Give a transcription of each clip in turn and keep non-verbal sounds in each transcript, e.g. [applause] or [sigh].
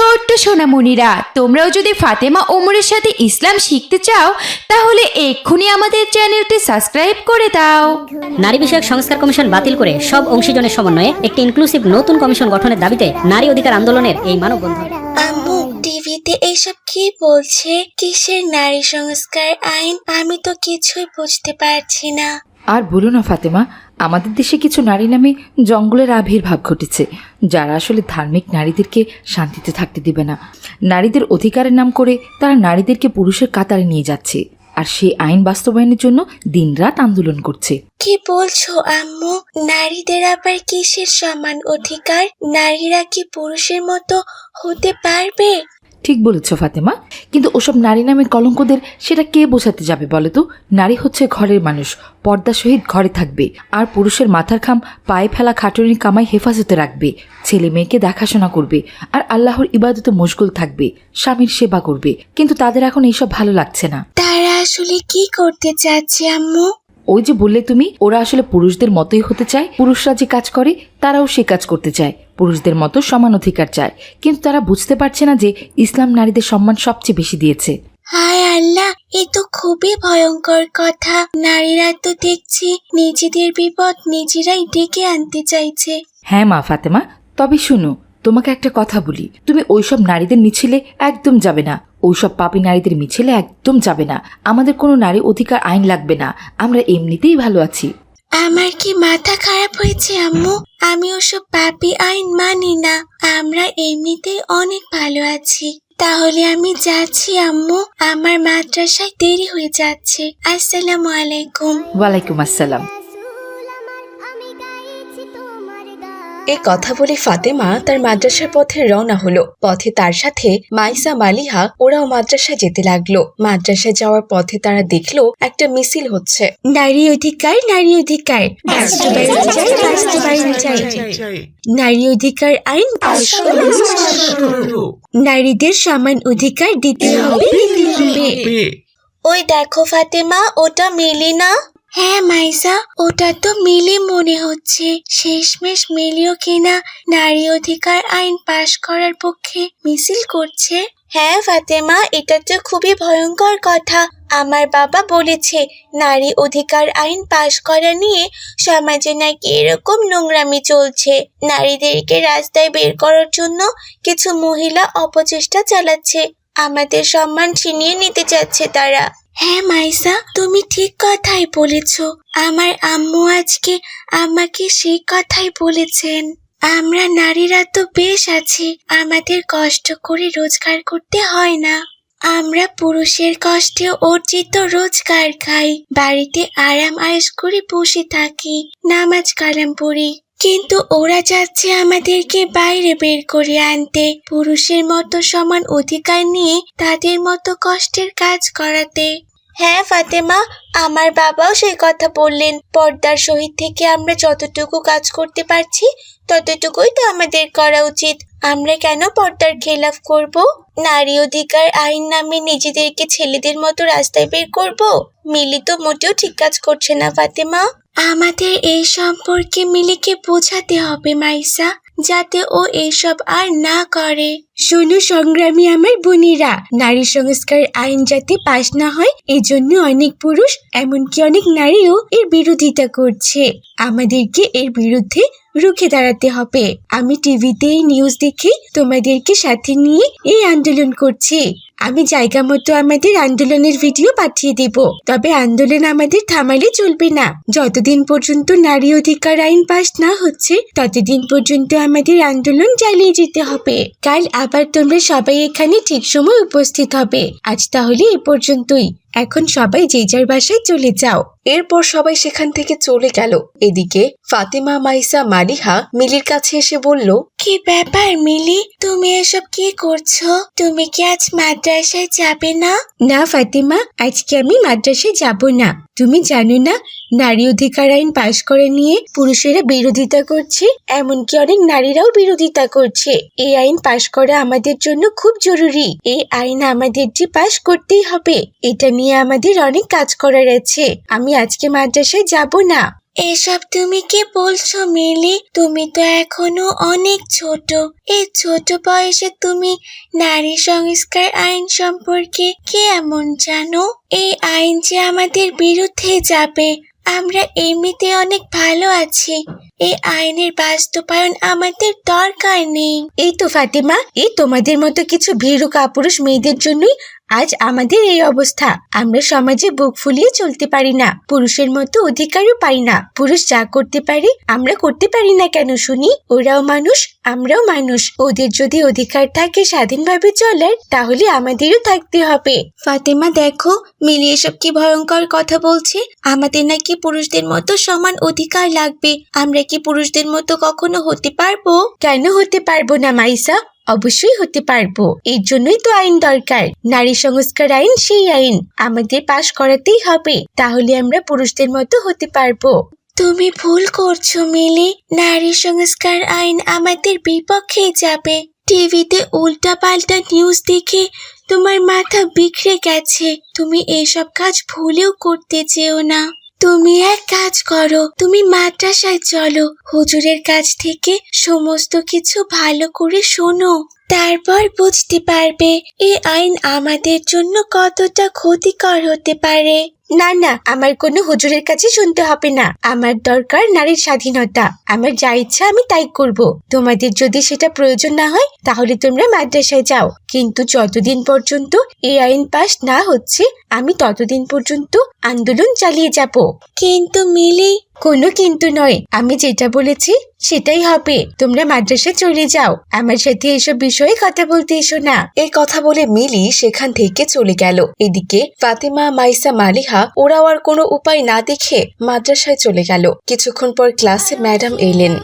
ছোট্ট সোনামণিরা তোমরাও যদি ফাতেমা ওমরের সাথে ইসলাম শিখতে চাও তাহলে এক্ষুনি আমাদের চ্যানেলটি সাবস্ক্রাইব করে দাও। নারী বিষয়ক সংস্কার কমিশন বাতিল করে সব অংশীজনের সমন্বয়ে একটি ইনক্লুসিভ নতুন কমিশন গঠনের দাবিতে নারী অধিকার আন্দোলনের এই মানববন্ধন। আম্মু টিভিতে এইসব কি বলছে? কিসের নারী সংস্কার আইন? আমি তো কিছুই বুঝতে পারছি না। আর বলো না ফাতেমা আমাদের দেশে কিছু নারী নামে জঙ্গলের আবির্ভাব ঘটেছে, যারা আসলে ধার্মিক নারীদেরকে শান্তিতে থাকতে দিবে না। নারীদের অধিকারের নাম করে তারা নারীদেরকে পুরুষের কাতারে নিয়ে যাচ্ছে, আর সেই আইন বাস্তবায়নের জন্য দিনরাত আন্দোলন করছে। কি বলছো, আম্মু? নারীদের আবার কিসের সমান অধিকার? নারীরা কি পুরুষের মতো হতে পারবে? ঠিক বলেছ ফাতেমা। কিন্তু ওসব নারী নামে কলঙ্কদের সেটা কে বোঝাতে যাবে বলে তো? নারী হচ্ছে ঘরের মানুষ পর্দা সহিত ঘরে থাকবে আর পুরুষের মাথার খাম পায়ে ফেলা খাটুনি কামাই হেফাজতে রাখবে ছেলে মেয়েকে দেখাশোনা করবে আর আল্লাহর ইবাদতে মশগুল থাকবে স্বামীর সেবা করবে। কিন্তু তাদের এখন এইসব ভালো লাগছে না। তারা আসলে কি করতে চাচ্ছে আম্মু? ওই যে বললে তুমি ওরা আসলে পুরুষদের মতোই হতে চায় পুরুষরা যে কাজ করে তারাও সে কাজ করতে চায়। পুরুষদের মতো সমান অধিকার চায়। কিন্তু তারা বুঝতে পারছে না যে ইসলাম নারীদের সম্মান সবচেয়ে বেশি দিয়েছে। হায় আল্লাহ এ তো খুবই ভয়ঙ্কর কথা। নারীরা তো দেখছি নিজেদের বিপদ নিজেরাই ডেকে আনতে চাইছে। হ্যাঁ মা ফাতেমা তবে শুনো তোমাকে একটা কথা বলি। তুমি ওইসব নারীদের মিছিলে একদম যাবে না। ওইসব পাপী নারীদের মিছিলে একদম যাবে না। আমাদের কোনো নারী অধিকার আইন লাগবে না। আমরা এমনিতেই ভালো আছি। আমার কি মাথা খারাপ হয়েছে, আম্মু? আমি ওসব পাপি আইন মানি না। আমরা এমনিতেই অনেক ভালো আছি। তাহলে আমি যাচ্ছি, আম্মু। আমার মাদ্রাসায় দেরি হয়ে যাচ্ছে। আসসালামু আলাইকুম। ওয়ালাইকুম আসসালাম। এ কথা বলে ফাতেমা তার মাদ্রাসার পথে রওনা হলো। পথে তার সাথে মাইসা মালিহা ওরাও মাদ্রাসায় যেতে লাগল। মাদ্রাসায় যাওয়ার পথে তারা দেখল একটা মিছিল হচ্ছে। নারী অধিকার নারী অধিকার। বাস্তবায়ন চাই বাস্তবায়ন চাই। নারী অধিকার আইন নারীদের সমান অধিকার দিতে হবে। দিতে হবে। ওই দেখো ফাতেমা ওটা মিলি না। হ্যাঁ মাইসা, ওটা তো মিলি মনে হচ্ছে। শেষমেশ মিলিও কিনা নারী অধিকার আইন পাশ করার পক্ষে মিছিল করছে। হ্যাঁ ফাতেমা, এটা তো খুবই ভয়ঙ্কর কথা। আমার বাবা বলেছে, নারী অধিকার আইন পাশ করা নিয়ে সমাজে নাকি এরকম নোংরামি চলছে। নারীদেরকে রাস্তায় বের করার জন্য কিছু মহিলা অপচেষ্টা চালাচ্ছে। আমাদের সম্মান ছিনিয়ে নিতে চাচ্ছে তারা। হ্যাঁ মাইসা, তুমি ঠিক কথাই বলেছ। আমার আম্মু আজকে আমাকে সেই কথাই বলেছেন। আমরা নারীরা তো বেশ আছি, আমাদের কষ্ট করে রোজগার করতে হয় না। আমরা পুরুষের কষ্টে অর্জিত রোজগার খাই, বাড়িতে আরাম আয়েশ করে বসে থাকি, নামাজ কালাম পড়ি। কিন্তু ওরা চাচ্ছে আমাদেরকে বাইরে বের করে আনতে। পুরুষের মতো সমান অধিকার নিয়ে তাদের মতো কষ্টের কাজ করাতে। হ্যাঁ ফাতেমা, আমার বাবাও সেই কথা বললেন। পর্দার সহিত থেকে আমরা যতটুকু কাজ করতে পারছি, ততটুকুই তো আমাদের করা উচিত। আমরা কেন পর্দার খেলাফ করব? নারী অধিকার আইন নামে নিজেদেরকে ছেলেদের মতো রাস্তায় বের করব? মিলি তো মোটেও ঠিক কাজ করছে না, ফাতেমা। আমাদের এই সম্পর্কে মিলিকে বোঝাতে হবে, মাইসা, যাতে ও এসব আর না করে। শোনো সংগ্রামী আমার বোনেরা, নারী সংস্কার আইন যাতে পাশ না হয়, এজন্য অনেক পুরুষ, এমনকি অনেক নারীও এর বিরোধিতা করছে। আমাদেরকে এর বিরুদ্ধে রুখে দাঁড়াতে হবে। আমি টিভিতে এই নিউজ দেখে তোমাদেরকে সাথে নিয়ে এই আন্দোলন করছি। আমি জায়গা মতো আমাদের আন্দোলনের ভিডিও পাঠিয়ে দেব। তবে আন্দোলন আমাদের থামালে চলবে না। যতদিন পর্যন্ত নারী অধিকার আইন পাশ না হচ্ছে, ততদিন পর্যন্ত আমাদের আন্দোলন চালিয়ে যেতে হবে। কাল আবার তোমরা সবাই এখানে ঠিক সময় উপস্থিত হবে। আজ তাহলে এ পর্যন্তই। এখন সবাই যে যার বাসায় চলে যাও। এরপর সবাই সেখান থেকে চলে গেল। এদিকে ফাতেমা মাইসা মালিহা মিলির কাছে এসে বলল কি ব্যাপার মিলি? তুমি এসব কি করছ? তুমি কি আজ মাদ্রাসায় যাবে না? না ফাতিমা আজকে আমি মাদ্রাসায় যাব না। তুমি জানো না নারী অধিকার আইন পাশ করে নিয়ে পুরুষেরা বিরোধিতা করছে এমনকি অনেক নারীরাও বিরোধিতা করছে। এই আইন পাশ করা আমাদের জন্য খুব জরুরি। এই আইন আমাদের যে পাশ করতেই হবে। এটা নিয়ে আমাদের অনেক কাজ করার আছে। আমি আজকে মাদ্রাসায় যাব না। এসব তুমি কি বলছো মিলি? তুমি তো এখনও অনেক ছোট। এই ছোট বয়সে তুমি নারী সংস্কার আইন সম্পর্কে কি এমন জানো? এই আইন যে আমাদের বিরুদ্ধে যাবে আমরা এমনিতে অনেক ভালো আছি। এই আইনের বাস্তবায়ন আমাদের দরকার নেই। এই তো ফাতিমা এই তোমাদের মতো কিছু ভীরু কাপুরুষ মেয়েদের জন্যই আজ আমাদের এই অবস্থা। আমরা সমাজে বুক ফুলিয়ে চলতে পারি না। পুরুষের মতো অধিকারও পাই না। পুরুষ যা করতে পারে আমরা করতে পারি না কেন শুনি? ওরাও মানুষ আমরাও মানুষ। ওদের যদি অধিকার থাকে স্বাধীনভাবে চলার তাহলে আমাদেরও থাকতে হবে। ফাতেমা দেখো মিলি এসব কি ভয়ঙ্কর কথা বলছে? আমাদের নাকি পুরুষদের মতো সমান অধিকার লাগবে। আমরা কি পুরুষদের মতো কখনো হতে পারব? কেন হতে পারব না মাইসা? অবশ্যই হতে পারব। এর জন্যই তো আইন দরকার। নারী সংস্কার আইন, সেই আইন আমাদের পাশ করাতেই হবে। তাহলে আমরা পুরুষদের মতো হতে পারব। তুমি ভুল করছ মিলি। নারী সংস্কার আইন আমাদের বিপক্ষে যাবে। টিভিতে উল্টা পাল্টা নিউজ দেখে তোমার মাথা বিখরে গেছে। তুমি এসব কাজ ভুলেও করতে চেও না। তুমি এক কাজ করো, তুমি মাদ্রাসায় চলো, হুজুরের কাছ থেকে সমস্ত কিছু ভালো করে শোনো। তারপর বুঝতে পারবে এ আইন আমাদের জন্য কতটা ক্ষতিকর হতে পারে। না না, আমার কোনো হুজুরের কাছে শুনতে হবে না। আমার দরকার নারীর স্বাধীনতা। আমার যা ইচ্ছা আমি তাই করব। তোমাদের যদি সেটা প্রয়োজন না হয়, তাহলে তোমরা মাদ্রাসায় যাও। কিন্তু যতদিন পর্যন্ত এই আইন পাশ না হচ্ছে, আমি ততদিন পর্যন্ত আন্দোলন চালিয়ে যাব। কিন্তু মিলি কোনো কিন্তু নয়। আমি যেটা বলেছি সেটাই হবে। তোমরা মাদ্রাসায় চলে যাও। আমার সাথে এসব বিষয়ে কথা বলতে এসো না। এই কথা বলে মিলি সেখান থেকে চলে গেল। এদিকে ফাতিমা মাইসা মালিহা ওরাও আর কোনো উপায় না দেখে মাদ্রাসায় চলে গেল। কিছুক্ষণ পর ক্লাসে ম্যাডাম এলেন।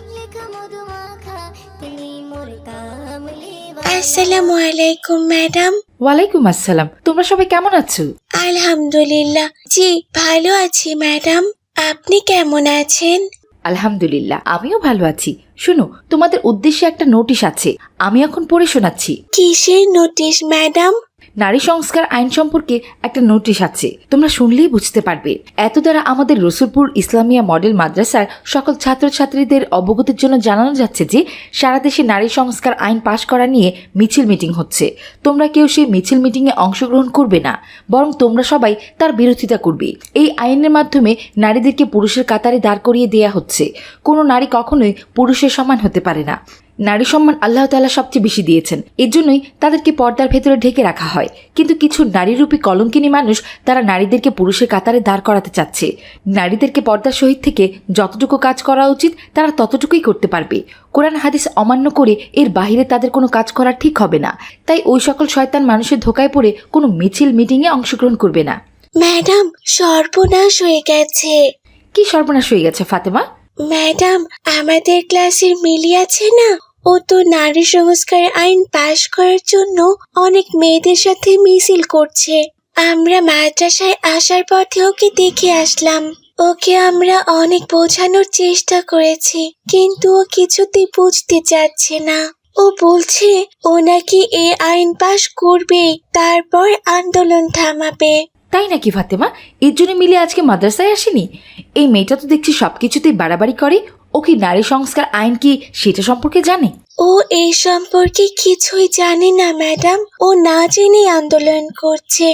আসসালামু আলাইকুম ম্যাডাম। ওয়ালাইকুম আসসালাম। তোমরা সবাই কেমন আছো? আলহামদুলিল্লাহ। জি ভালো আছি ম্যাডাম। আপনি কেমন আছেন? আলহামদুলিল্লাহ আমিও ভালো আছি। শোনো তোমাদের উদ্দেশ্যে একটা নোটিশ আছে আমি এখন পড়ে শোনাচ্ছি। কিসের নোটিশ ম্যাডাম? নারী সংস্কার আইন সম্পর্কে একটা নোটিশ আছে। তোমরা শুনলেই বুঝতে পারবে। এত দ্বারা আমাদের রসুলপুর ইসলামিয়া মডেল মাদ্রাসার সকল ছাত্রছাত্রীদের অবগতির জন্য জানানো যাচ্ছে যে, সারা দেশে নারী সংস্কার আইন পাশ করা নিয়ে মিছিল মিটিং হচ্ছে। তোমরা কেউ সেই মিছিল মিটিংয়ে অংশগ্রহণ করবে না, বরং তোমরা সবাই তার বিরোধিতা করবে। এই আইনের মাধ্যমে নারীদেরকে পুরুষের কাতারে দাঁড় করিয়ে দেয়া হচ্ছে। কোনো নারী কখনোই পুরুষের সমান হতে পারে না। নারী সম্মান আল্লাহ তাআলা সবচেয়ে বেশি দিয়েছেন। এর জন্যই তাদেরকে পর্দার ভেতরে ঢেকে রাখা হয়। কিন্তু কিছু নারীরূপী কলঙ্কিনী মানুষ তারা নারীদেরকে পুরুষের কাতারে দাঁড় করাতে চাচ্ছে। নারীদেরকে পর্দার সহিত থেকে যতটুকু কাজ করা উচিত তারা ততটুকুই করতে পারবে। কোরআন হাদিস অমান্য করে এর বাইরে তাদের কোনো কাজ করা ঠিক হবে না। তাই ওই সকল শয়তান মানুষের ধোকায় পড়ে কোনো মিছিল মিটিংয়ে অংশগ্রহণ করবে না। ম্যাডাম সর্বনাশ হয়ে গেছে। কি সর্বনাশ হয়ে গেছে ফাতেমা? ম্যাডাম আমাদের ক্লাসের মিলি আছে না? ও তো নারী সংস্কার আইন পাশ করার জন্য অনেক মেয়েদের সাথে মিছিল করছে। আমরা মাদ্রাসায় আসার পথে ওকে দেখে আসলাম। ওকে আমরা অনেক বোঝানোর চেষ্টা করেছি, কিন্তু ও কিছুতেই বুঝতে চাচ্ছে না। ও বলছে, ও নাকি এ আইন পাশ করবে, তারপর আন্দোলন থামাবে। তাই নাকি, ফাতেমা? এর জন্য মিলে আজকে মাদ্রাসায় আসেনি? এই মেয়েটা তো দেখছি সব কিছুতেই বাড়াবাড়ি করে। ও কি নারী সংস্কার আইন কি সেটা সম্পর্কে জানে? ও এই সম্পর্কে কিছুই জানে না, ম্যাডাম। ও না জেনে আন্দোলন করছে।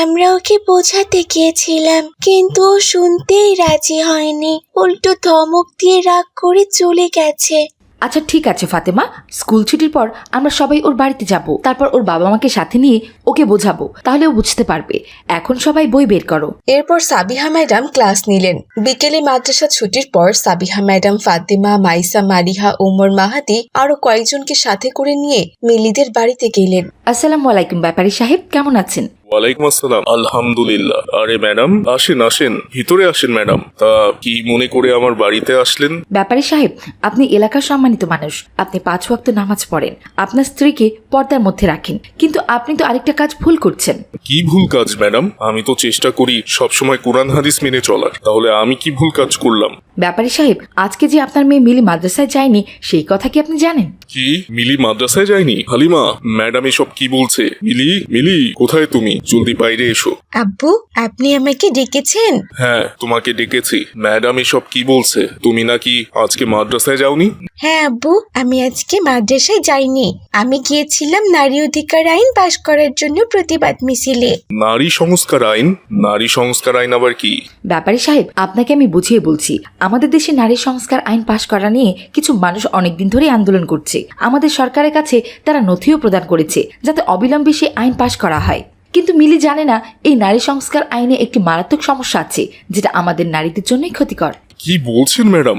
আমরা ওকে বোঝাতে গিয়েছিলাম, কিন্তু ও শুনতেই রাজি হয়নি। উল্টো ধমক দিয়ে রাগ করে চলে গেছে। আচ্ছা ঠিক আছে ফাতেমা। স্কুল ছুটির পর আমরা সবাই ওর বাড়িতে যাব। তারপর ওর বাবা মাকে সাথে নিয়ে ওকে বোঝাবো। তাহলে ও বুঝতে পারবে। এখন সবাই বই বের করো। এরপর সাবিহা ম্যাডাম ক্লাস নিলেন। বিকেলে মাদ্রাসা ছুটির পর সাবিহা ম্যাডাম ফাতেমা মাইসা মালিহা উমর মাহাতি আরও কয়েকজনকে সাথে করে নিয়ে মিলিদের বাড়িতে গেলেন। আসসালামু আলাইকুম ব্যাপারী সাহেব কেমন আছেন? ওয়ালাইকুম আসসালাম। আলহামদুলিল্লাহ। আরে ম্যাডাম আসেন আসেন। ভিতরে আসেন ম্যাডাম। তা কি মনে করে আমার বাড়িতে আসলেন? ব্যাপারী সাহেব আপনি এলাকার সম্মানিত মানুষ। আপনি পাঁচ ওয়াক্ত নামাজ পড়েন। আপনার স্ত্রীকে পর্দার মধ্যে রাখেন। কিন্তু আপনি তো আরেকটা কাজ ভুল করছেন। কি ভুল কাজ ম্যাডাম? আমি তো চেষ্টা করি সবসময় কোরআন হাদিস মেনে চলার। তাহলে আমি কি ভুল কাজ করলাম? ব্যাপারী সাহেব আজকে যে আপনার মেয়ে মিলি মাদ্রাসায় যায়নি সেই কথা কি আপনি জানেন? কি? মিলি মাদ্রাসায় যায়নি? হালিমা ম্যাডাম এসব কি বলছে? মিলি মিলি কোথায় তুমি? জলদি বাইরে এসো। আব্বু আপনি আমাকে ডেকেছেন? হ্যাঁ তোমাকে ডেকেছি। ম্যাডাম এসব কি বলছে? তুমি নাকি আজকে মাদ্রাসায় যাওনি? হ্যাঁ আব্বু আমি আজকে মাদ্রাসায় যাইনি। আমি গিয়েছিলাম নারী অধিকার আইন পাশ করার জন্য প্রতিবাদ মিছিলে। নারী সংস্কার আইন? নারী সংস্কার আইন আবার কি? ব্যাপারী সাহেব আপনাকে আমি বুঝিয়ে বলছি। আমাদের দেশে নারী সংস্কার আইন পাশ করা নিয়ে কিছু মানুষ অনেকদিন ধরেই আন্দোলন করছে। আমাদের সরকারের কাছে তারা নথিও প্রদান করেছে যাতে অবিলম্বে সেই আইন পাশ করা হয়। কিন্তু মিলি জানে না এই নারী সংস্কার আইনে একটি মারাত্মক সমস্যা আছে যেটা আমাদের নারীদের জন্যই ক্ষতিকর। কি বলছেন ম্যাডাম?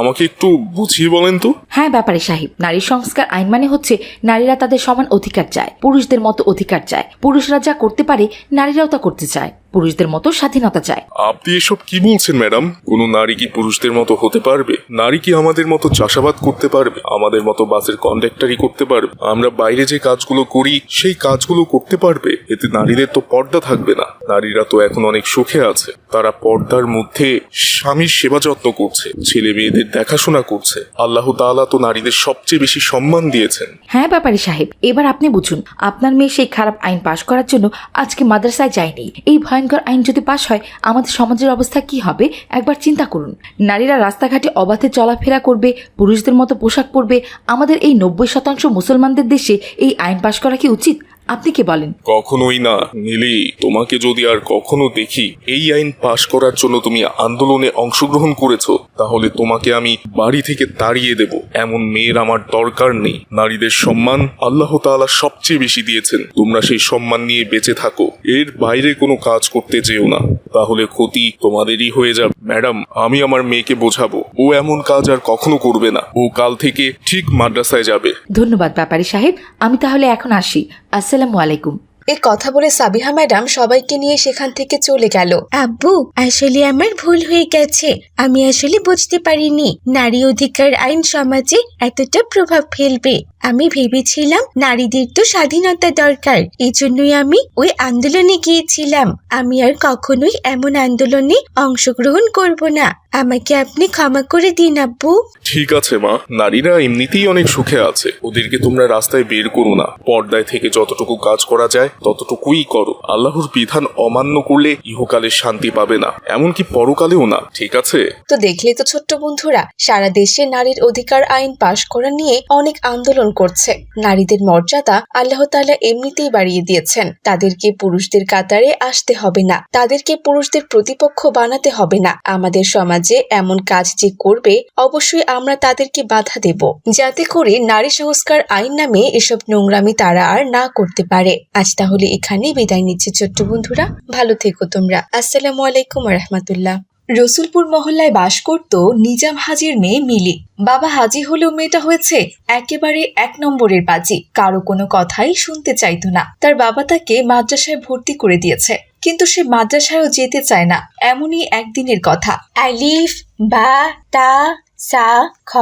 আমাকে একটু বুঝিয়ে বলেন তো। হ্যাঁ ব্যাপারে সাহেব নারী সংস্কার আইন মানে হচ্ছে নারীরা তাদের সমান অধিকার চায় পুরুষদের মতো অধিকার চায়। পুরুষরা যা করতে পারে নারীরাও তা করতে চায়। পুরুষদের মতো স্বাধীনতা চায়। আপনি এসব কি বলছেন ম্যাডাম? কোন নারী কি পুরুষদের মতো হতে পারবে? নারী কি আমাদের মতো চাষাবাদ করতে পারবে? আমাদের মতো বাসের কন্ডাক্টারই করতে পারবে? আমরা বাইরে যে কাজগুলো করি সেই কাজগুলো করতে পারবে? এতে নারীদের তো পর্দা থাকবে না। নারীরা তো এখন অনেক সুখে আছে। তারা পর্দার মধ্যে স্বামীর সেবা যত্ন করছে ছেলে মেয়েদের দেখাশোনা করছে। আল্লাহ তাআলা তো নারীদের সবচেয়ে বেশি সম্মান দিয়েছেন। হ্যাঁ ব্যাপারী সাহেব এবার আপনি বুঝুন। আপনার মেয়ে সেই খারাপ আইন পাশ করার জন্য আজকে মাদ্রাসায় যায়নি। এই ভয়ঙ্কর আইন যদি পাশ হয়, আমাদের সমাজের অবস্থা কি হবে? একবার চিন্তা করুন। নারীরা রাস্তাঘাটে অবাধে চলাফেরা করবে, পুরুষদের মতো পোশাক পরবে। আমাদের এই নব্বই শতাংশ মুসলমানদের দেশে এই আইন পাশ করা কি উচিত? আপনি কি বলেন? কখনোই না নীলি। তোমাকে যদি আর কখনো দেখি এই আইন পাশ করার জন্য তুমি আন্দোলনে অংশগ্রহণ করেছ তাহলে তোমাকে আমি বাড়ি থেকে তাড়িয়ে দেব। এমন মেয়ের আমার দরকার নেই। নারীদের সম্মান আল্লাহ তাআলা সবচেয়ে বেশি দিয়েছেন। তোমরা সেই সম্মান নিয়ে বেঁচে থাকো। এর বাইরে কোনো কাজ করতে যেও না। তাহলে ক্ষতি তোমাদেরই হয়ে যাবে। ম্যাডাম আমি আমার মেয়েকে বোঝাবো। ও এমন কাজ আর কখনো করবে না। ও কাল থেকে ঠিক মাদ্রাসায় যাবে। ধন্যবাদ ব্যাপারী সাহেব। আমি তাহলে এখন আসি। আসসালামু আলাইকুম। এ কথা বলে সাবিহা ম্যাডাম সবাইকে নিয়ে সেখান থেকে চলে গেল। আব্বু আসলে আমার ভুল হয়ে গেছে। আমি আসলে বুঝতে পারিনি। নারী অধিকার আইন সমাজে এতটা প্রভাব ফেলবে। আমি ভেবেছিলাম নারীদের তো স্বাধীনতা দরকার। এই জন্যই আমি ওই আন্দোলনে গিয়েছিলাম। আমি আর কখনোই এমন আন্দোলনে অংশগ্রহণ করব না। আমাকে আপনি ক্ষমা করে দিন আব্বু। ঠিক আছে মা। নারীরা এমনিতেই অনেক সুখে আছে। ওদেরকে তোমরা রাস্তায় বের করো না। পর্দায় থেকে যতটুকু কাজ করা যায় ততটুকুই করো। আল্লাহর বিধান অমান্য করলে ইহকালে শান্তি পাবে না। এমনকি পরকালেও না। ঠিক আছে? তো দেখলে তো ছোট্ট বন্ধুরা সারা দেশে নারীর অধিকার আইন পাশ করা নিয়ে অনেক আন্দোলন করছে। নারীদের মর্যাদা আল্লাহ তাআলা এমনিতেই বাড়িয়ে দিয়েছেন। তাদেরকে পুরুষদের কাতারে আসতে হবে না। তাদেরকে পুরুষদের প্রতিপক্ষ বানাতে হবে না। আমাদের সমাজে এমন কাজ যে করবে, অবশ্যই আমরা তাদেরকে বাধা দেব। যাতে করে নারী সংস্কার আইন নামে এসব নোংরামি তারা আর না করতে পারে। আজ তাহলে এখানেই বিদায় নিচ্ছে ছোট্ট বন্ধুরা। ভালো থেকো তোমরা। আসসালামু আলাইকুম রহমতুল্লাহ। রসুলপুর মহল্লায় বাস করত নিজাম হাজির মেয়ে মিলি। বাবা হাজি হলেও মেয়েটা হয়েছে একেবারে এক নম্বরের বাজি কারও কোনো কথাই শুনতে চাইতো না। তার বাবা তাকে মাদ্রাসায় ভর্তি করে দিয়েছে। কিন্তু সে মাদ্রাসায়ও যেতে চায় না। এমনই একদিনের কথা। আলিফ, বা, তা, সা, খ,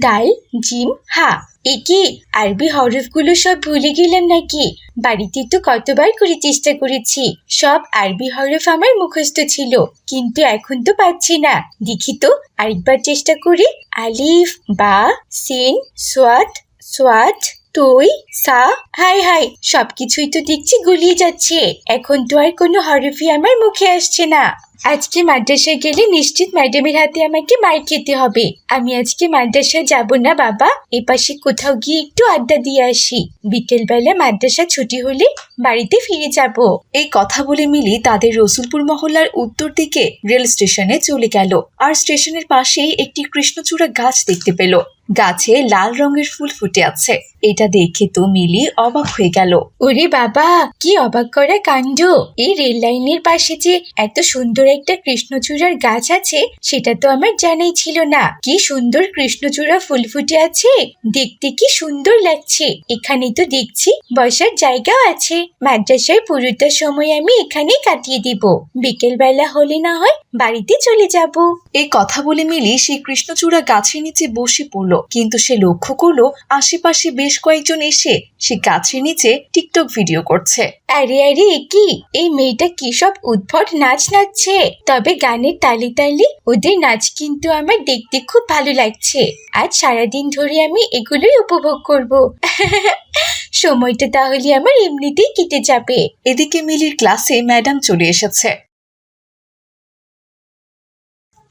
ডাল, জিম, হা। এ কি আরবি হরফগুলো সব ভুলে গেলাম নাকি? বাড়িতে তো কতবার করে চেষ্টা করেছি। সব আরবি হরফ আমার মুখস্থ ছিল, কিন্তু এখন তো পাচ্ছি না। দেখি তো, আরেকবার চেষ্টা করি। আলিফ, বা, সিন, সোয়াত সোয়াত, তুই, সা, হাই হাই, সবকিছুই তো দেখছি গুলিয়ে যাচ্ছে। এখন তো আর কোনো হরফই আমার মুখে আসছে না। আজকে মাদ্রাসায় গেলে নিশ্চিত ম্যাডামের হাতে আমাকে মার খেতে হবে। আমি আজকে মাদ্রাসায় যাব না, বাবা। এপাশে কোথাও গিয়ে একটু আড্ডা দিয়ে আসি। বিকেলবেলা মাদ্রাসা ছুটি হলে বাড়িতে ফিরে যাব। এই কথা বলে মিলি তাদের রসুলপুর মহল্লার উত্তর দিকে রেল স্টেশনে চলে গেল। আর স্টেশনের পাশেই একটি কৃষ্ণচূড়া গাছ দেখতে পেল। গাছে লাল রঙের ফুল ফুটে আছে। এটা দেখে তো মিলি অবাক হয়ে গেল। ওরে বাবা, কি অবাক করা কাণ্ড। এই রেল লাইনের পাশে যে এত সুন্দর একটা কৃষ্ণচূড়ার গাছ আছে, সেটা তো আমার জানাই ছিল না। কি সুন্দর কৃষ্ণচূড়া ফুল ফুটে আছে। দেখতে কি সুন্দর লাগছে। এখানে তো দেখছি বসার জায়গাও আছে। মাদ্রাসায় পুরোটা সময় আমি এখানেই কাটিয়ে দিব। বিকেল বেলা হলে না হয় বাড়িতে চলে যাব। এই কথা বলে মিলি সেই কৃষ্ণচূড়া গাছের নিচে বসে পড়ল। কিন্তু সে লক্ষ্য করল, আশেপাশে বেশ কয়েকজন এসে সে গাছের নিচে টিকটক ভিডিও করছে। আরে আরে কি? এই মেয়েটা কি সব উদ্ভট নাচ নাচছে? তবে গানের তালি তালি ওদের নাচ কিন্তু আমার দেখতে খুব ভালো লাগছে। আজ সারাদিন ধরে আমি এগুলোই উপভোগ করব। [laughs] সময়টা তাহলে আমার এমনিতেই কেটে যাবে। এদিকে মিলির ক্লাসে ম্যাডাম চলে এসেছে।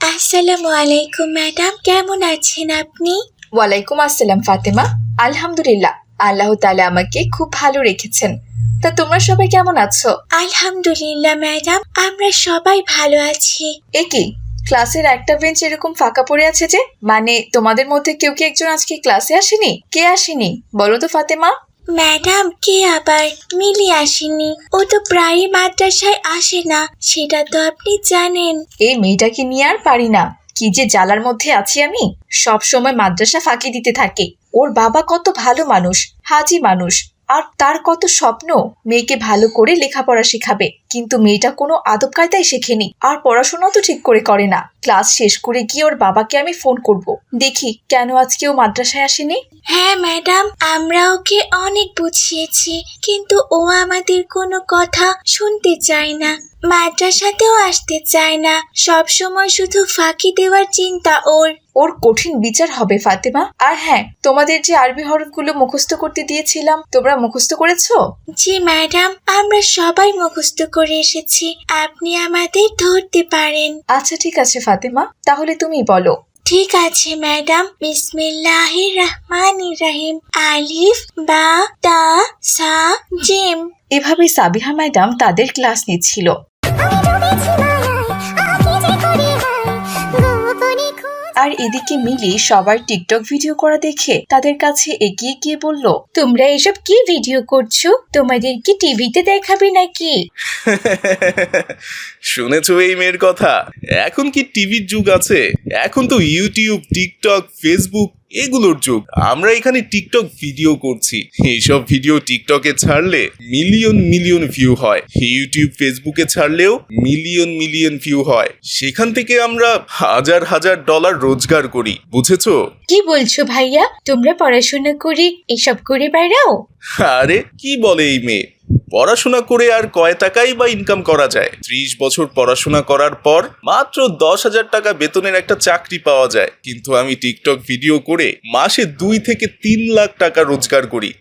আসসালামু আলাইকুম ম্যাডাম কেমন আছেন আপনি? ওয়ালাইকুম আসসালাম ফাতেমা। আলহামদুলিল্লাহ আল্লাহ তালা আমাকে খুব ভালো রেখেছেন। তা তোমরা সবাই কেমন আছো? আলহামদুলিল্লাহ ম্যাডাম আমরা সবাই ভালো আছি। এ কি? ক্লাসের একটা বেঞ্চ এরকম ফাঁকা পড়ে আছে যে? মানে তোমাদের মধ্যে কেউ কি একজন আজকে ক্লাসে আসেনি? কে আসেনি? বলো তো ফাতেমা। ম্যাডাম কে আবার? মিলি আসেনি। ও তো প্রায়ই মাদ্রাসায় আসে না সেটা তো আপনি জানেন। এই মেয়েটাকে নিয়ে আর পারি না। কি যে জ্বালার মধ্যে আছি আমি? সব সময় মাদ্রাসা ফাঁকি দিতে থাকে। ওর বাবা কত ভালো মানুষ হাজি মানুষ। আর তার কত স্বপ্ন? মেয়েকে ভালো করে লেখাপড়া শেখাবে, কিন্তু মেয়েটা কোনো আদব কায়দাই শেখেনি। আর পড়াশোনাও তো ঠিক করে করে না। ক্লাস শেষ করে গিয়ে ওর বাবাকে আমি ফোন করব। দেখি, কেন আজকে ও মাদ্রাসায় আসেনি? হ্যাঁ ম্যাডাম আমরা ওকে অনেক বুঝিয়েছি, কিন্তু ও আমাদের কোনো কথা শুনতে চায় না। মাদ্রাসাতেও আসতে চায় না। সব সময় শুধু ফাঁকি দেওয়ার চিন্তা ওর। ওর কঠিন বিচার হবে ফাতেমা। আর হ্যাঁ তোমাদের যে আরবি হরফগুলো মুখস্থ করতে দিয়েছিলাম তোমরা মুখস্থ করেছ? জি ম্যাডাম আমরা সবাই মুখস্থ করে এসেছি। আপনি আমাদের ধরতে পারেন। আচ্ছা ঠিক আছে ফাতেমা। তাহলে তুমি বলো। ঠিক আছে ম্যাডাম। বিসমিল্লাহির রহমানির রহিম। আলিফ বা তা সা জিম। এভাবে সাবিহা ম্যাডাম তাদের ক্লাস নিচ্ছিল। আর এদিকে মিলি সবার টিকটক ভিডিও করা দেখে তাদের কাছে এগিয়ে গিয়ে বলল, তোমরা এসব কি ভিডিও করছ? তোমাদের কি টিভিতে দেখাবে নাকি? [laughs] শুনেছো এই মেয়ের কথা? এখন কি টিভির যুগ আছে? এখন তো ইউটিউব টিকটক ফেসবুক এগুলোর যুগ। আমরা এখানে টিকটক ভিডিও করছি। এইসব ভিডিও টিকটকে ছাড়লে মিলিয়ন মিলিয়ন ভিউ হয়। ইউটিউব ফেসবুকে ছাড়লেও মিলিয়ন মিলিয়ন ভিউ হয়। সেখান থেকে আমরা হাজার হাজার ডলার রোজগার করি। বুঝেছ? কি বলছো ভাইয়া? তোমরা পড়াশোনা করে এসব করে বেড়াও? আরে কি বলে এই মেয়ে? পড়াশোনা করে আর কয় টাকাই বা ইনকাম করা যায়। ত্রিশ বছর পড়াশোনা করার পর মাত্র দশ হাজার টাকা বেতনের একটা চাকরি পাওয়া যায়। কিন্তু আমি টিকটক ভিডিও করে মাসে দুই থেকে তিন লাখ টাকা রোজগার করি।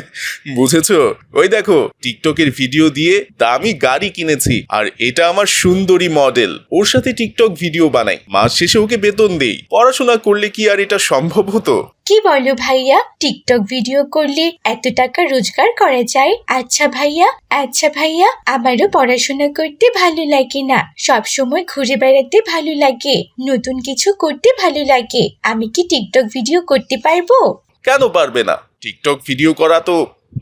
[laughs] বুঝেছ? ওই দেখো, টিকটকের ভিডিও দিয়ে দামি গাড়ি কিনেছি আর এটা আমার সুন্দরী মডেল ওর সাথে টিকটক ভিডিও বানাই। মাস শেষে ওকে বেতন দেই। পড়াশোনা করলে কি আর এটা সম্ভব হতো? কি বলো ভাইয়া? টিকটক ভিডিও করলে এত টাকা রোজগার করা যায়? আচ্ছা ভাইয়া আচ্ছা ভাইয়া, আমারও পড়াশোনা করতে ভালো লাগে না। সব সময় ঘুরে বেড়াতে ভালো লাগে। নতুন কিছু করতে ভালো লাগে। আমি কি টিকটক ভিডিও করতে পারব? কেন পারবে না? টিকটক ভিডিও করা তো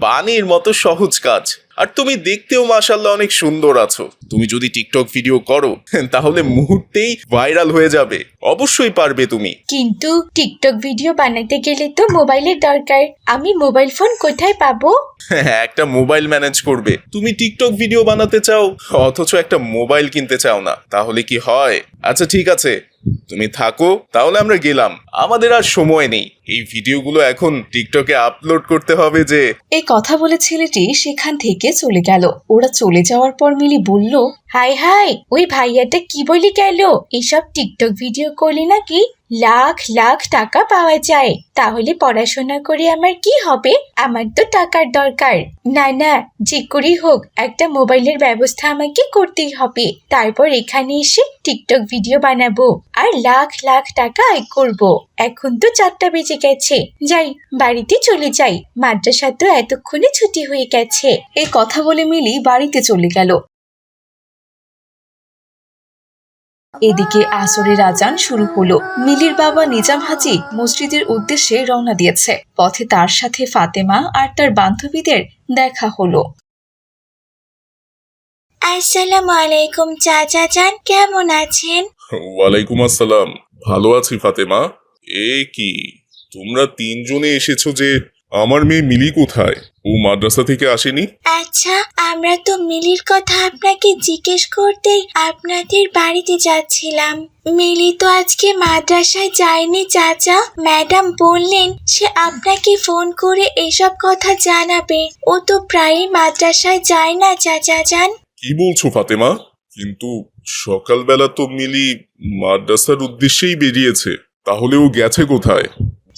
বানির মতো সহজ কাজ। আর তুমি দেখতেও মাশাল্লাহ অনেক সুন্দর আছো। তুমি যদি টিকটক ভিডিও করো, তাহলে মুহূর্তেই ভাইরাল হয়ে যাবে। অবশ্যই পারবে তুমি। কিন্তু টিকটক ভিডিও বানাতে গেলে তো মোবাইলের দরকার। আমি মোবাইল ফোন কোথায় পাবো? হ্যাঁ একটা মোবাইল ম্যানেজ করবে। তুমি টিকটক ভিডিও বানাতে চাও অথচ একটা মোবাইল কিনতে চাও না। তাহলে কি হয়? আচ্ছা ঠিক আছে। তুমি থাকো তাহলে আমরা গেলাম। আমাদের আর সময় নেই। এই ভিডিওগুলো এখন টিকটকে আপলোড করতে হবে যে এই কথা বলে ছেলেটি সেখান থেকে চলে গেল। ওরা চলে যাওয়ার পর মিলি বলল হাই হাই, ওই ভাইয়াটা কি বলি গেল? এসব টিকটক ভিডিও করলে নাকি লাখ লাখ টাকা পাওয়া যায়। তাহলে পড়াশোনা করে আমার কি হবে? আমার তো টাকার দরকার। না না, যে করেই হোক, একটা মোবাইলের ব্যবস্থা আমাকে করতেই হবে। তারপর এখানে এসে টিকটক ভিডিও বানাবো। আর লাখ লাখ টাকা আয় করব। এখন তো চারটা বেজে গেছে। যাই, বাড়িতে চলে যাই। মাদ্রাসা তো এতক্ষণে ছুটি হয়ে গেছে। এই কথা বলে মিলি বাড়িতে চলে গেল। এদিকে আসরের আজান শুরু হলো। মিলির বাবা নিজাম হাজি মসজিদের উদ্দেশ্যে রওনা দিয়েছে। পথে তার সাথে ফাতেমা আর তার বান্ধবীদের দেখা হলো। আসসালামু আলাইকুম চাচা যান কেমন আছেন? ওয়ালাইকুম আসসালাম। ভালো আছি ফাতেমা। এ কি তোমরা তিনজনে এসেছ যে আমার মেয়ে মিলি কোথায়? ও মাদ্রাসা থেকে আসেনি? আচ্ছা আমরা তো মিলির কথা আপনাকে জিজ্ঞেস করতেই আপনাদের বাড়িতে যাচ্ছিলাম। মিলি তো আজকে মাদ্রাসায় যায়নি চাচা। ম্যাডাম বললেন সে আপনাকে ফোন করে এসব কথা জানাবে। ও তো প্রায়ই মাদ্রাসায় যায় না চাচা যান। কি বলছো ফাতেমা? কিন্তু সকালবেলা তো মিলি মাদ্রাসার উদ্দেশ্যেই বেরিয়েছে। তাহলে ও গেছে কোথায়?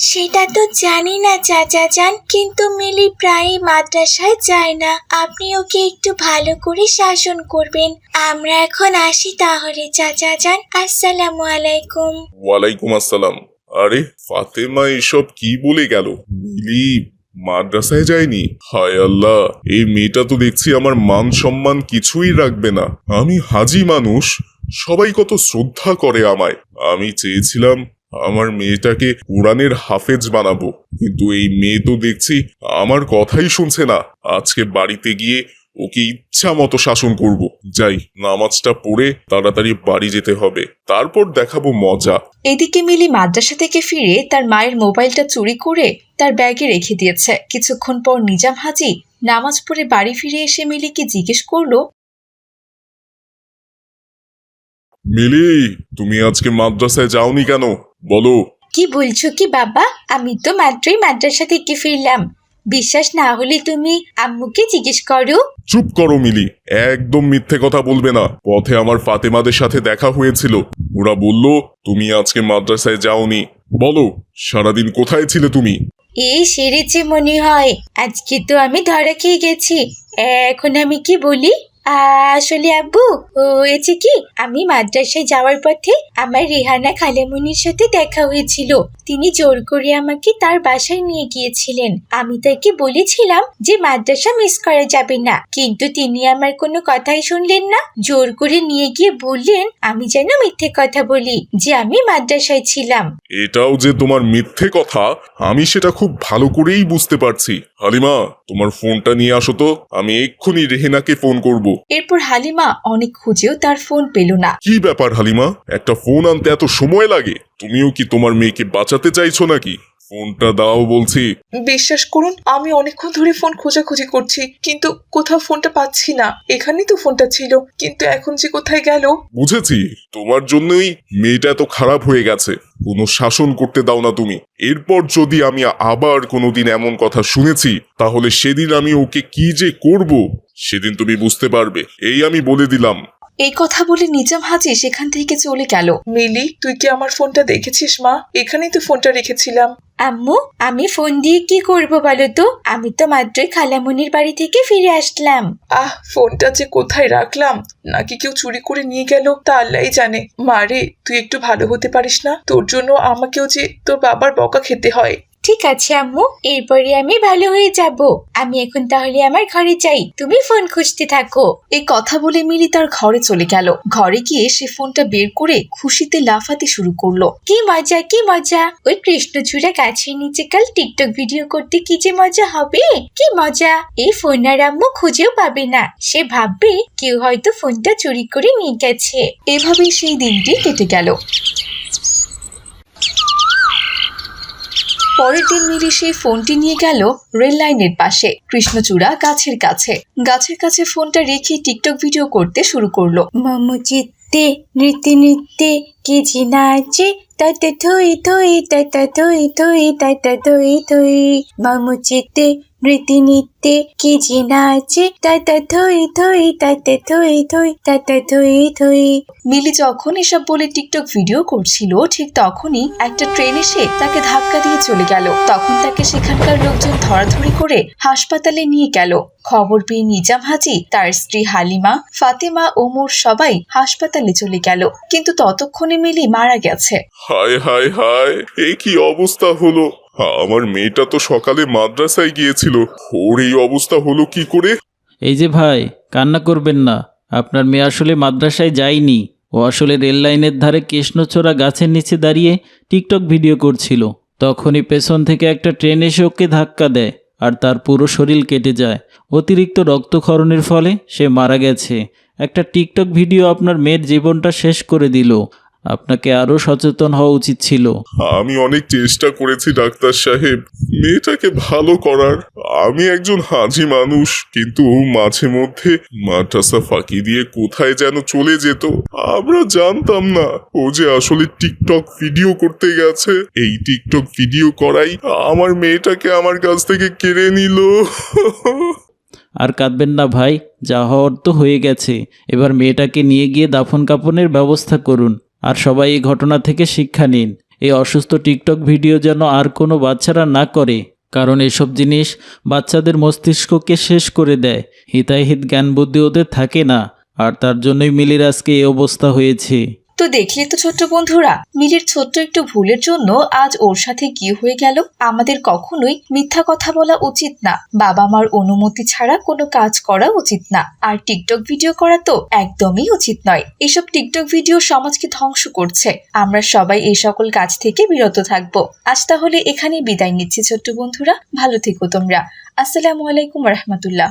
সেটা তো জানি না, চাচা যান। কিন্তু মিলি প্রায়ই মাদ্রাসায় যায় না। আপনি ওকে একটু ভালো করে শাসন করবেন। আমরা এখন আসি তাহলে, চাচা যান। আসসালামু আলাইকুম। ওয়ালাইকুম আসসালাম। আরে, ফাতেমা এসব কি বলে গেল? মিলি মাদ্রাসায় যায়নি? হায় আল্লাহ, এই মেয়েটা তো দেখছি আমার মান সম্মান কিছুই রাখবে না। আমি হাজি মানুষ, সবাই কত শ্রদ্ধা করে আমায়। আমি চেয়েছিলাম আমার মেয়েটাকে কোরআনের হাফেজ বানাবো। কিন্তু এই মেয়ে তো দেখছি আমার কথাই শুনছে না। আজকে বাড়িতে গিয়ে ওকে ইচ্ছা মতো শাসন করব। যাই নামাজটা পড়ে তাড়াতাড়ি বাড়ি যেতে হবে। তারপর দেখাবো মজা। এদিকে মিলি মাদ্রাসা থেকে ফিরে তার মায়ের মোবাইলটা চুরি করে তার ব্যাগে রেখে দিয়েছে। কিছুক্ষণ পর নিজাম হাজি নামাজ পড়ে বাড়ি ফিরে এসে মিলিকে জিজ্ঞেস করল মিলি তুমি আজকে মাদ্রাসায় যাওনি কেন? বলো। কি বলছো কি বাবা? আমি তো মাত্রই মাদ্রাসা থেকে ফিরলাম। বিশ্বাস না হলে তুমি আম্মুকে জিজ্ঞেস করো। চুপ করো মিলি একদম মিথ্যে কথা বলবে না। পথে আমার ফাতেমাদের সাথে দেখা হয়েছিল। ওরা বলল তুমি আজকে মাদ্রাসায় যাওনি। বলো সারাদিন কোথায় ছিলে তুমি? এই সেরেছে মনে হয়। আজকে তো আমি ধরা খেয়ে গেছি। এখন আমি কি বলি? আসলে আব্বু হয়েছে কি? আমি মাদ্রাসায় যাওয়ার পথে আমার রেহানা খালামুনির সাথে দেখা হয়েছিল। তিনি জোর করে আমাকে তার বাসায় নিয়ে গিয়েছিলেন। আমি তাকে বলেছিলাম যে মাদ্রাসা মিস করা যাবে না। কিন্তু তিনি আমার কোনো কথাই শুনলেন না। জোর করে নিয়ে গিয়ে বললেন, আমি যেন মিথ্যে কথা বলি, যে আমি মাদ্রাসায় ছিলাম। এটাও যে তোমার মিথ্যে কথা, আমি সেটা খুব ভালো করেই বুঝতে পারছি। হালিমা, তোমার ফোনটা নিয়ে আসো তো। আমি এক্ষুনি রেহেনাকে ফোন করব। এরপর হালিমা অনেক খুঁজেও তার ফোন পেল না। কি ব্যাপার হালিমা? একটা ফোন আনতে এত সময় লাগে? তুমিও কি তোমার মেয়েকে বাঁচাতে চাইছো নাকি? ফোনটা দাও বলছি। বিশ্বাস করুন আমি অনেকক্ষণ ধরে ফোন খোঁজাখুঁজি করছি কিন্তু কোথাও ফোনটা পাচ্ছি না। এখানেই তো ফোনটা ছিল কিন্তু এখন যে কোথায় গেল? বুঝেছি তোমার জন্যই মেয়েটা এত খারাপ হয়ে গেছে। কোনো শাসন করতে দাও না তুমি। এরপর যদি আমি আবার কোনোদিন এমন কথা শুনেছি তাহলে সেদিন আমি ওকে কি যে করব সেদিন তুমি বুঝতে পারবে। এই আমি বলে দিলাম। এই কথা বলে নিজাম হাজি সেখান থেকে চলে গেল। মিলি তুই কি আমার ফোনটা দেখেছিস মা? এখানেই তো ফোনটা রেখেছিলাম। আম্মু আমি ফোন দিয়ে কি করব বলো তো? আমি তো মাত্রই খালামুনির বাড়ি থেকে ফিরে আসলাম। আহ ফোনটা যে কোথায় রাখলাম? নাকি কেউ চুরি করে নিয়ে গেল? তা আল্লাহ জানে। মারে তুই একটু ভালো হতে পারিস না? তোর জন্য আমাকেও যে তোর বাবার বকা খেতে হয়। ঠিক আছে আম্মু। এরপরে আমি ভালো হয়ে যাব। আমি এখন তাহলে আমার ঘরে যাই। তুমি ফোন খুঁজতে থাকো। এই কথা বলে মিলি তার ঘরে চলে গেল। ঘরে গিয়ে সে ফোনটা বের করে খুশিতে লাফাতে শুরু করল। কি মজা কি মজা। ওই কৃষ্ণচূড়া গাছের নিচে কাল টিকটক ভিডিও করতে কি যে মজা হবে? কি মজা। এই ফোন আর আম্মু খুঁজেও পাবে না। সে ভাববে কেউ হয়তো ফোনটা চুরি করে নিয়ে গেছে। এভাবেই সেই দিনটি কেটে গেল। পরের দিন মিলি সেই ফোনটি নিয়ে গেল রেল লাইনের পাশে। কৃষ্ণচূড়া গাছের কাছে। গাছের কাছে ফোনটা রেখে টিকটক ভিডিও করতে শুরু করল। মমু চিত্তে নৃত্যে নৃত্যে কি জি নাচে তাতে থই থই তত থই থই, তাই থই থই। মমু চিত্তে নৃত্যে নৃত্যে কি জি নাচে তত থই থই তত থই থই তত থই থই মিলি যখন এসব বলে টিকটক ভিডিও করছিল ঠিক তখনই একটা ট্রেন এসে তাকে ধাক্কা দিয়ে চলে গেল। তখন তাকে সেখানকার লোকজন ধরাধরি করে হাসপাতালে নিয়ে গেল। খবর পেয়ে নিজাম হাজি তার স্ত্রী হালিমা ফাতেমা ওমর সবাই হাসপাতালে চলে গেল। কিন্তু ততক্ষণে মিলি মারা গেছে। হায় হায় হায় এই কি অবস্থা হলো? আমার মেয়েটা তো সকালে মাদ্রাসায় গিয়েছিল। ওর এই অবস্থা হলো কি করে? এই যে ভাই, কান্না করবেন না। আপনার মেয়ে আসলে মাদ্রাসায় যায়নি। ও আসলে রেল লাইনের ধারে কৃষ্ণচূড়া গাছের নিচে দাঁড়িয়ে টিকটক ভিডিও করছিল। তখনই পেছন থেকে একটা ট্রেন এসে ওকে ধাক্কা দেয় আর তার পুরো শরীর কেটে যায়। অতিরিক্ত রক্তক্ষরণের ফলে সে মারা গেছে। একটা টিকটক ভিডিও আপনার মেয়ের জীবনটা শেষ করে দিল। আপনাকে আরও সচেতন হওয়া উচিত ছিল। আমি অনেক চেষ্টা করেছি ডাক্তার সাহেব। মেয়েটাকে ভালো করার। আমি একজন হাজি মানুষ কিন্তু মাঝে মধ্যে মাদ্রাসা ফাঁকি দিয়ে কোথায় যেন চলে যেত। আমরা জানতাম না ও যে আসলে টিকটক ভিডিও করতে গেছে। এই টিকটক ভিডিও করাই আমার মেয়েটাকে আমার কাছ থেকে কেড়ে নিল। আর কাঁদবেন না ভাই যা হওয়ার তো হয়ে গেছে। এবার মেয়েটাকে নিয়ে গিয়ে দাফন কাপনের ব্যবস্থা করুন। আর সবাই এই ঘটনা থেকে শিক্ষা নিন। এই অসুস্থ টিকটক ভিডিও যেন আর কোনো বাচ্চারা না করে, কারণ এসব জিনিস বাচ্চাদের মস্তিষ্ককে শেষ করে দেয়। হিতাহিত জ্ঞান বুদ্ধি ওদের থাকে না, আর তার জন্যই মিলির আজকে এই অবস্থা হয়েছে। তো দেখলে তো ছোট্ট বন্ধুরা মিরির ছোট্ট একটু ভুলের জন্য আজ ওর সাথে কি হয়ে গেল আমাদের কখনোই মিথ্যা কথা বলা উচিত না। বাবা মার অনুমতি ছাড়া কোনো কাজ করা উচিত না। আর টিকটক ভিডিও করা তো একদমই উচিত নয়। এসব টিকটক ভিডিও সমাজকে ধ্বংস করছে। আমরা সবাই এই সকল কাজ থেকে বিরত থাকব। আজ তাহলে এখানেই বিদায় নিচ্ছি ছোট্ট বন্ধুরা। ভালো থেকো তোমরা। আসসালামু আলাইকুম রহমতুল্লাহ।